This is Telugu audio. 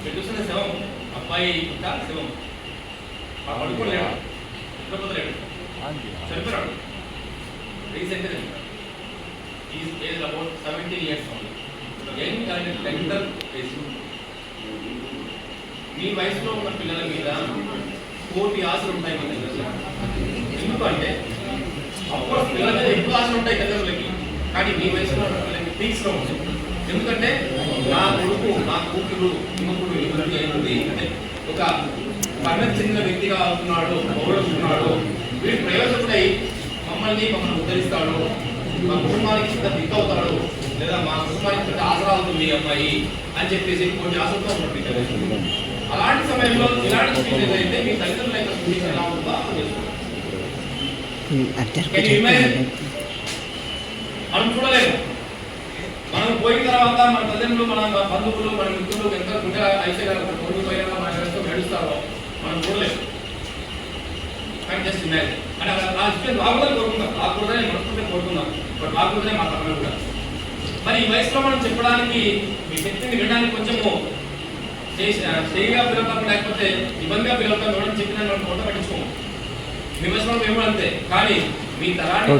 ఇక్కడ చూస్తున్న శవం అబ్బాయి పుట్ట శవం. పడుకోలేడు. నిద్రపోతలేడు చనిపోయాడు. రీసెంట్గా is age about seventeen years young and tender age మీ వయసులో ఉన్న పిల్లల మీద కోటి ఆశలు ఉంటాయి మన దగ్గర. ఎందుకంటే అప్పుడు పిల్లల మీద ఎక్కువ ఆశలు ఉంటాయి తల్లిదండ్రులకి కానీ మీ వయసులో ఉన్న పిల్లలకి తీసుకోవచ్చు ఎందుకంటే నా నా కూతురు యువకుడు యువతి అయింది అంటే ఒక పరిణతి చెందిన వ్యక్తిగా అవుతున్నాడు గౌరవిస్తున్నాడు. వీడు ప్రయోజకుడై మమ్మల్ని మమ్మల్ని ఉద్ధరిస్తాడు. మా కుటుంబానికి ఇంత దిక్కవుతాడు లేదా మా కుటుంబానికి ఇంత ఆసరా అవుతుంది అమ్మాయి అని చెప్పేసి కొన్ని ఆశలతో ఉంటారు అలాంటి సమయంలో ఇలాంటి స్పీచ్ అయితే మీ తల్లిదండ్రుల యొక్క స్పీచ్ ఎలా ఉంటుందో అర్థం చేసుకోండి? మనం చూడలేము మనం పోయిన తర్వాత మన తల్లిదండ్రులు మన బంధువులు మన మిత్రులు ఎంత గుండె ఐశ్వర్యాలు ముందు పోయినా మన ఎంతో నడుస్తారో మనం చూడలేము. కానీ జస్ట్ ఇమాజిన్. అని ఆ సిచ్యువేషన్ రాకూడదని కోరుకుందాం. రాకూడదని మనసుకుంటే కోరుకుందాం. బట్ రాకూడదనే మా తప్పన కూడా. మరి ఈ వయసులో మనం చెప్పడానికి మీ శక్తిని వినడానికి కొంచెము చేయిగా పిలవతాం లేకపోతే ఇబ్బందిగా పిలవతాం ఎవరైనా చెప్పినా మనం ఫోటో పట్టించుకోము. మీ వయసులో మేము అంతే. కానీ మీ తరాన్ని